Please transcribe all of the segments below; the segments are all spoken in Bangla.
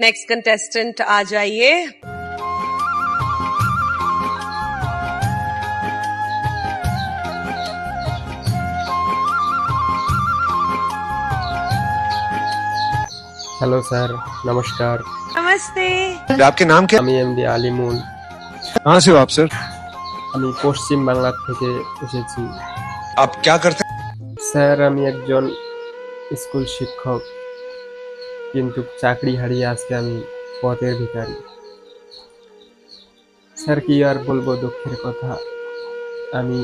नेक्स्ट कंटेस्टेंट आ जाइए হ্যালো স্যার নমস্কার नमस्ते आपके नाम क्या আমি এমডি আলিমুল कहाँ से हो आप सर আমি পশ্চিম বাংলা থেকে এসেছি आप क्या करते हैं স্যার আমি একজন স্কুল শিক্ষক কিন্তু চাকরি হারিয়ে আজকে আমি পথের ভিখারি। স্যার, কি আর বলব দুঃখের কথা? আমি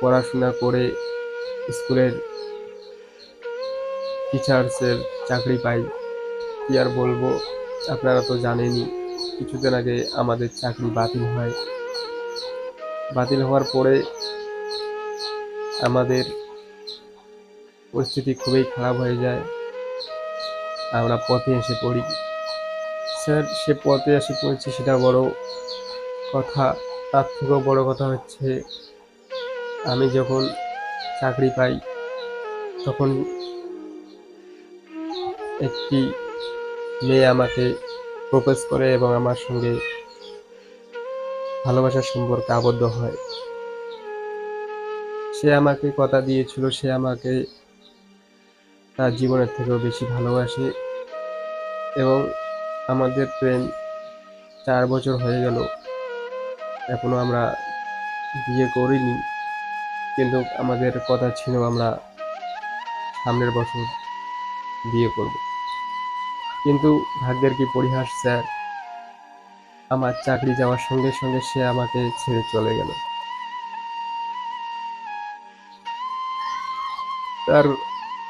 পড়াশোনা করে স্কুলের টিচার্সের চাকরি পাই। কি আর বলব? আপনারা তো জানেনই, কিছুদিন আগে আমাদের চাকরি বাতিল হয়। বাতিল হওয়ার পরে আমাদের পরিস্থিতি খুবই খারাপ হয়ে যায়। আমরা পথে এসে পড়ি। স্যার, সে পথে এসে পড়েছি সেটা বড় কথা। তার থেকেও বড় কথা হচ্ছে, আমি যখন চাকরি পাই, তখন একটি মেয়ে আমাকে প্রপোজ করে এবং আমার সঙ্গে ভালোবাসার সম্পর্কে আবদ্ধ হয়। সে আমাকে কথা দিয়েছিল, সে আমাকে তার জীবনের থেকেও বেশি ভালোবাসে এবং আমাদের প্রেম চার বছর হয়ে গেল। এখনও আমরা বিয়ে করিনি, কিন্তু আমাদের কথা ছিল আমরা সামনের বছর বিয়ে করব। কিন্তু ভাগ্যের কি পরিহাস, স্যার? আমার চাকরি যাওয়ার সঙ্গে সঙ্গে সে আমাকে ছেড়ে চলে গেল। তার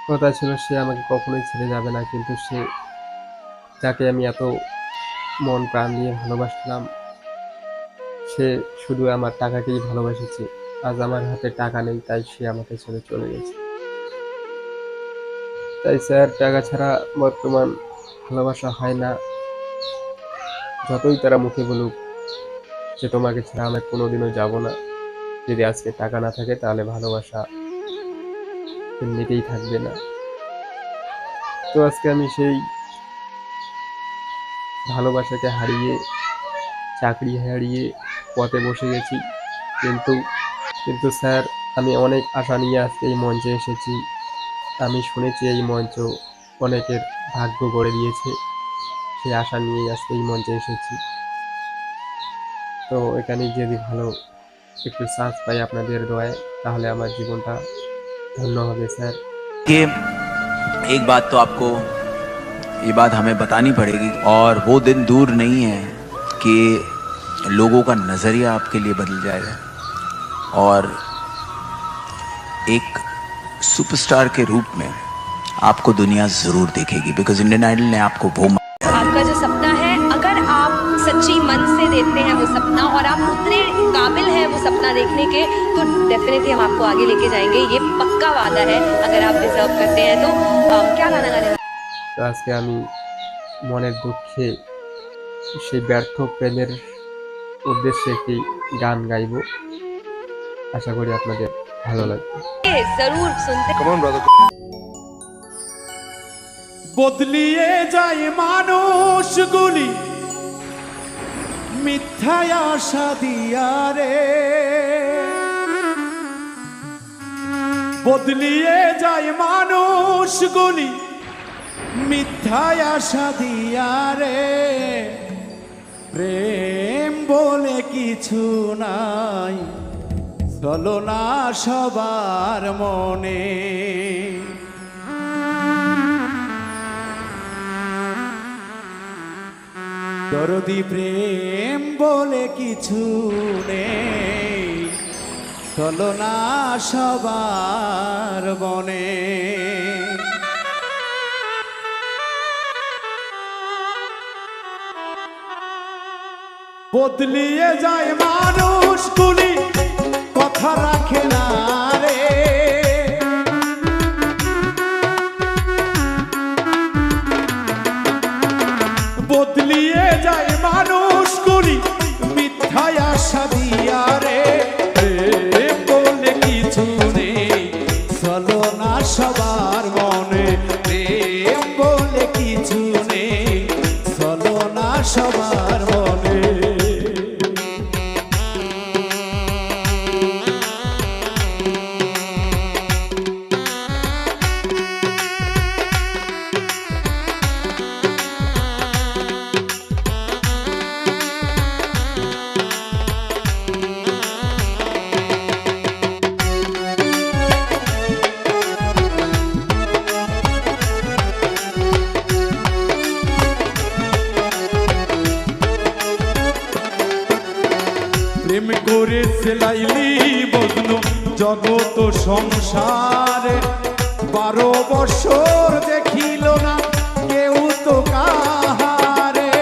কথা ছিল সে আমাকে কখনোই ছেড়ে যাবে না, কিন্তু সে যাকে আমি এত মন প্রাণ দিয়ে ভালোবাসলাম, সে শুধু আমার টাকাকেই ভালোবাসেছে। আজ আমার হাতে টাকা নেই, তাই সে আমাকে ছেড়ে চলে গেছে। তাই স্যার, টাকা ছাড়া বর্তমান ভালোবাসা হয় না। যতই তারা মুখে বলুক যে তোমাকে ছাড়া আমি কোনোদিনও যাব না। যদি আজকে টাকা না থাকে, তাহলে ভালোবাসা এমনিতেই থাকবে না। তো আজকে আমি সেই ভালোবাসাকে হারিয়ে, চাকরি হারিয়ে পথে বসে গেছি। কিন্তু কিন্তু স্যার, আমি অনেক আশা নিয়ে আজকে এই মঞ্চে এসেছি। আমি শুনেছি এই মঞ্চ অনেকের ভাগ্য গড়ে দিয়েছে। সেই আশা নিয়ে আজকে এই মঞ্চে এসেছি। তো এখানে যদি ভালো একটু চান্স পাই আপনাদের দোয়ায়, তাহলে আমার জীবনটা ধন্য হবে স্যার कि एक बात तो आपको ये बात हमें बतानी पड़ेगी और वो दिन दूर नहीं है कि लोगों का नज़रिया आपके लिए बदल जाएगा और एक सुपरस्टार के रूप में आपको दुनिया ज़रूर देखेगी बिकॉज इंडियन आइडल ने आपको वो आपका जो सपना है अगर आप सच्ची मन से देखते हैं वो सपना और आप उतने काबिल हैं वो सपना देखने के तो डेफिनेटली हम आपको आगे लेके जाएंगे ये पक्का वादा है अगर आप डिजर्व करते हैं तो अम, क्या गाना गाने वाले তো আজকে আমি মনের দুঃখে সেই ব্যর্থ প্রেমের উদ্দেশ্যে একটি গান গাইব আশা করি আপনাদের ভালো লাগবে हैं? जरूर सुनते कमॉन ब्रदर বদলিয়ে যায় মানুষগুলি মিথ্যায় আশা দিয়া রে। বদলিয়ে যায় মানুষগুলি মিথ্যায় আশা দিয়া রে। প্রেম বলে কিছু নাই, চলো না সবার মনে। দরদি প্রেম বলে কিছু নেই। না সবার বনে বদলিয়ে যায় মানুষ মানুষগুলি কথা রাখে না। আশা দিয়া প্রেম করে সেলাইলি বদনু। জগত সংসারে বারো বছর দেখিল না কেউ তো কাহারে।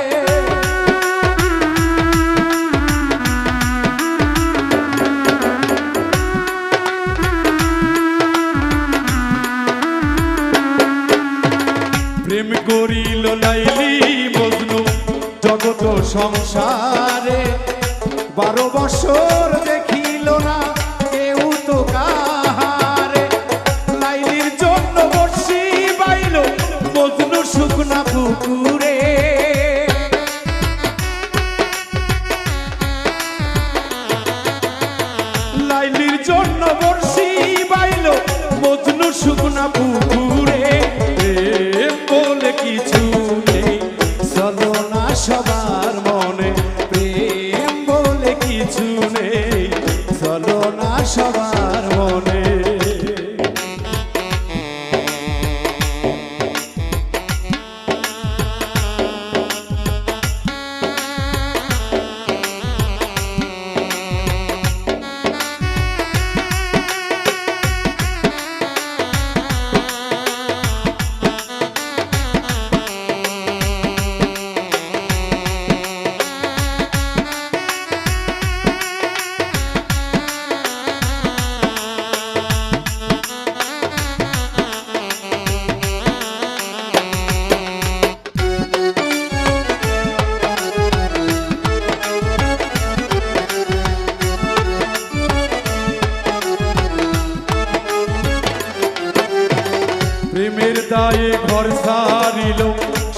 প্রেম করিল লাইলি বদনু। জগত সংসারে বারো জন্য শুকনা পুকুরে চলো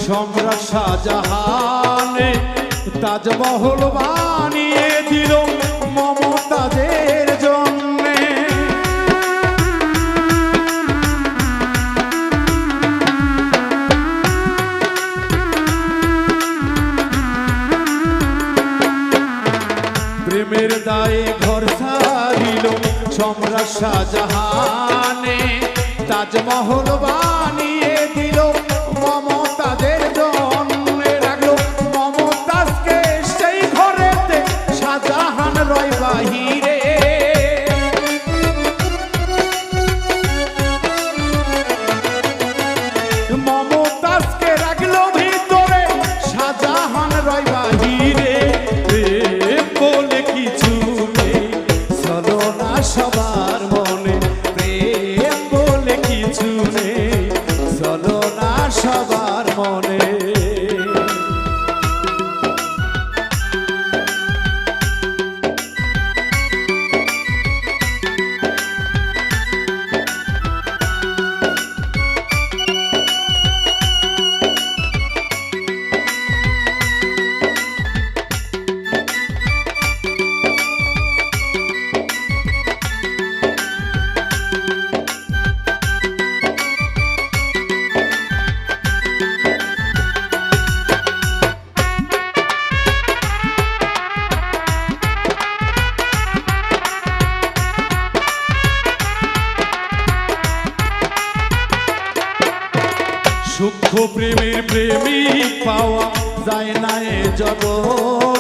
সম্রাট শাহজাহানে তাজমহল বানিয়ে দিল মমতাজের জন্যে। প্রেমের দায়ে ঘর সারিল সম্রাট শাহজাহানে তাজমহল বানিয়ে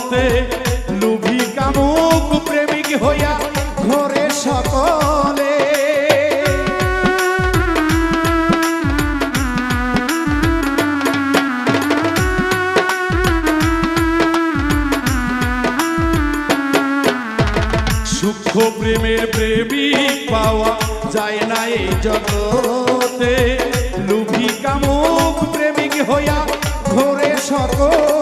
জগতে লুভি কামুক প্রেমিক হইয়া ঘরে সকলে। প্রেমের প্রেমিক পাওয়া যায় না এই জগতে। লুভি কামুক প্রেমিক হইয়া ঘরে সকলে।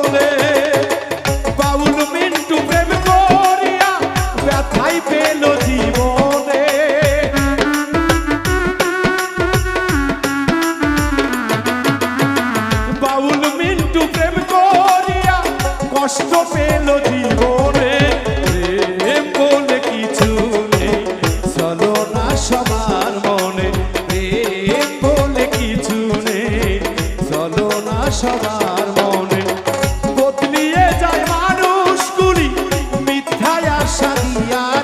কষ্ট পেল জীবনে। প্রেম বলে কিছু নেই, চলো না সবার মনে। প্রেম বলে কিছু নেই, চলো না সবার মনে। বদলিয়ে যায় মানুষগুলি মিথ্যায় আশা দিয়া।